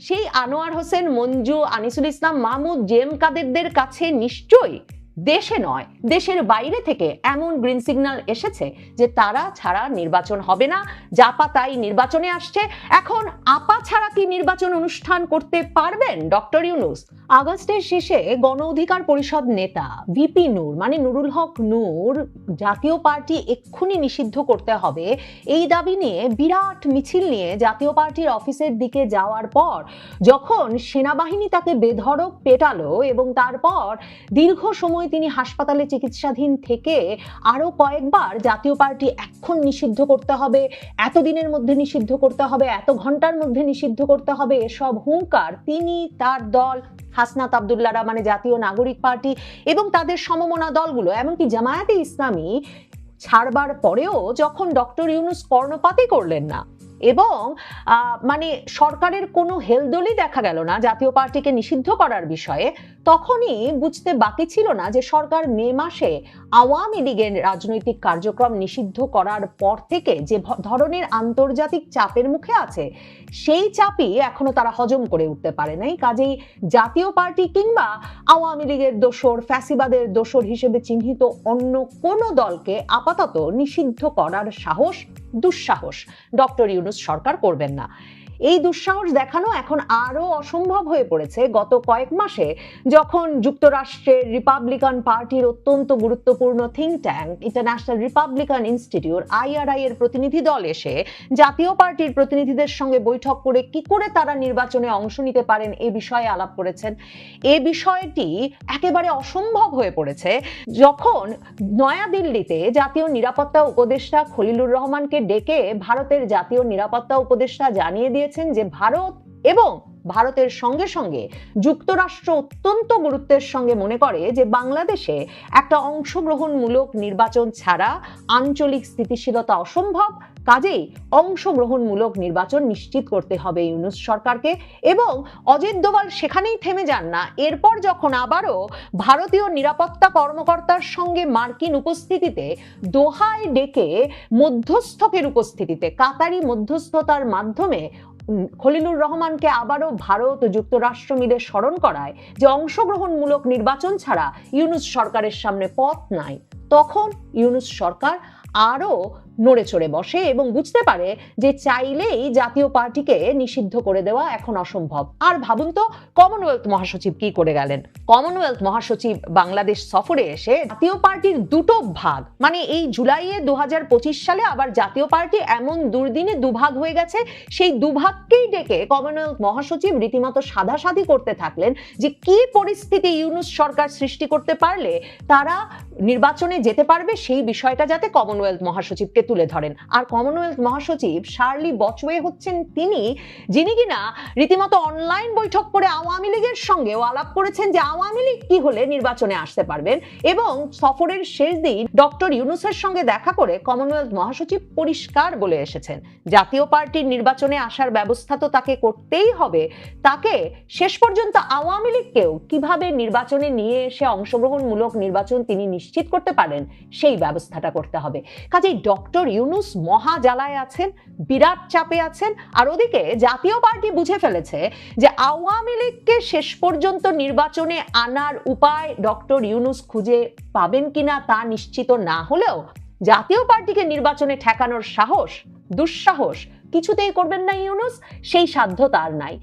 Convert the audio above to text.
সেই আনোয়ার হোসেন মঞ্জু আনিসুল ইসলাম মাহমুদ জেম কাদেরদের কাছে নিশ্চয়ই দেশে নয়, দেশের বাইরে থেকে এমন গ্রিন সিগন্যাল এসেছে যে তারা ছাড়া নির্বাচন হবে না। জাপা তাই নির্বাচনে আসছে। এখন আপা ছাড়া কি নির্বাচন অনুষ্ঠান করতে পারবেন? ডক্টর ইউনুস, আগস্টের শেষে গণ অধিকার পরিষদ নেতা ভিপি নূর মানে নুরুল হক নূর, জাতীয় পার্টি এক্ষুনি নিষিদ্ধ করতে হবে। এই দাবি নিয়ে বিরাট মিছিল নিয়ে জাতীয় পার্টির অফিসের দিকে যাওয়ার পর, যখন সেনাবাহিনী তাকে বেধড়ক পেটালো এবং তারপর দীর্ঘ সময় তিনি হাসপাতালে চিকিৎসাধীন থেকে আরও কয়েকবার জাতীয় পার্টি এখন নিষিদ্ধ করতে হবে এত দিনের মধ্যে নিষিদ্ধ করতে হবে, এত ঘণ্টার মধ্যে নিষিদ্ধ করতে হবে, এসব হুঙ্কার তিনি তার দল হাসনাত আবদুল্লারা মানে জাতীয় নাগরিক পার্টি এবং তাদের সমমনা দলগুলো, এমনকি জামায়াতে ইসলামী ছাড়বার পরেও যখন ডক্টর ইউনুস কর্ণপাতই করলেন না এবং মানে সরকারের কোনো হেলদোলই দেখা গেল না, জাতীয় পার্টিকে নিষিদ্ধ করার বিষয়ে, তখনই বুঝতে বাকি ছিল না যে সরকার মে মাসে আওয়ামী লীগের রাজনৈতিক কার্যক্রম নিষিদ্ধ করার পর থেকে যে ধরনের আন্তর্জাতিক চাপের মুখে আছে, সেই চাপই এখনও তারা হজম করে উঠতে পারে নাই। কাজেই জাতীয় পার্টি কিংবা আওয়ামী লীগের দোসর ফ্যাসিবাদের দোসর হিসেবে চিহ্নিত অন্য কোনো দলকে আপাতত নিষিদ্ধ করার সাহস দুঃসাহস। ডক্টর ইউনুস সরকার করবেন না। এই দুঃসাহস দেখানো এখন আরও অসম্ভব হয়ে পড়েছে গত কয়েক মাসে, যখন যুক্তরাষ্ট্রের রিপাবলিকান পার্টির অত্যন্ত গুরুত্বপূর্ণ think tank International Republican Institute IRI এর প্রতিনিধি দল এসে জাতীয় পার্টির প্রতিনিধিদের সঙ্গে বৈঠক করে কি করে তারা নির্বাচনে অংশ নিতে পারেন এ বিষয়ে আলাপ করেছেন। এ বিষয়টি একেবারে অসম্ভব হয়ে পড়েছে। যখন নয়াদিল্লিতে জাতীয় নিরাপত্তা উপদেষ্টা খলিলুর রহমানকে ডেকে ভারতের জাতীয় নিরাপত্তা উপদেষ্টা জানিয়ে দিয়েছেন যে ভারত এবং ভারতের সঙ্গে সঙ্গে যুক্তরাষ্ট্র অত্যন্ত গুরুত্বের সঙ্গে মনে করে যে বাংলাদেশে একটা অংশগ্রহণমূলক নির্বাচন ছাড়া আঞ্চলিক স্থিতিশীলতা অসম্ভব। কাজেই অংশগ্রহণমূলক নির্বাচন নিশ্চিত করতে হবে ইউনুস সরকারকে এবং অজিত দোভাল সেখানেই থেমে যান না। এরপর যখন আবারও ভারতীয় নিরাপত্তা কর্মকর্তার সঙ্গে মার্কিন উপস্থিতিতে দোহায় ডেকে মধ্যস্থকের উপস্থিতিতে, কাতারি মধ্যস্থতার মাধ্যমে খলিলুর রহমানকে আবারও ভারত ও যুক্তরাষ্ট্র মিলে স্মরণ করায় যে অংশগ্রহণমূলক নির্বাচন ছাড়া ইউনুস সরকারের সামনে পথ নাই। তখন ইউনুস সরকার আরও নড়ে চড়ে বসে এবং বুঝতে পারে যে চাইলেই জাতীয় পার্টিকে নিষিদ্ধ করে দেওয়া এখন অসম্ভব। আর ভাবুন তো কমনওয়েলথ মহাসচিব কি করে গেলেন? কমনওয়েলথ মহাসচিব বাংলাদেশ সফরে এসে জাতীয় পার্টির দুটো ভাগ মানে এই জুলাইয়ে দু সালে আবার জাতীয় পার্টি এমন দুর্দিনে দুভাগ হয়ে গেছে, সেই দুভাগকেই ডেকে কমনওয়েলথ মহাসচিব রীতিমতো সাধাসাধি করতে থাকলেন যে কি পরিস্থিতি ইউনুস সরকার সৃষ্টি করতে পারলে, তারা নির্বাচনে যেতে পারবে সেই বিষয়টা যাতে কমনওয়েলথ মহাসচিবকে তুলে ধরেন। আর কমনওয়েলথ মহাসচিব শার্লি বচওয়ে হচ্ছেন তিনি, যিনি কিনা রীতিমতো অনলাইন বৈঠক করে আওয়ামী লীগের সঙ্গেও আলাপ করেছেন যে আওয়ামী লীগ কি হলে নির্বাচনে আসতে পারবেন এবং সফরের শেষ দিন ডক্টর ইউনুসের সঙ্গে দেখা করে কমনওয়েলথ মহাসচিব পরিষ্কার বলে এসেছেন। জাতীয় পার্টির নির্বাচনে আসার ব্যবস্থা তো তাকে করতেই হবে। তাকে শেষ পর্যন্ত আওয়ামী লীগকেও কীভাবে নির্বাচনে নিয়ে এসে অংশগ্রহণমূলক নির্বাচন তিনি নিশ্চিত করতে পারেন, সেই ব্যবস্থাটা করতে হবে। কাজেই ডক্টর ইউনুস মহা জ্বালায় আছেন, বিরাট চাপে আছেন, আর ওদিকে জাতীয় পার্টি বুঝে ফেলেছে যে আওয়ামী লীগকে শেষ পর্যন্ত নির্বাচনে আনার উপায় ডক্টর ইউনুস খুঁজে পাবেন কিনা তা নিশ্চিত না হলেও জাতীয় পার্টিকে নির্বাচনে ঠেকানোর সাহস, দুঃসাহস কিছুতেই করবেন না ইউনুস, সেই সাধ্য তার নাই।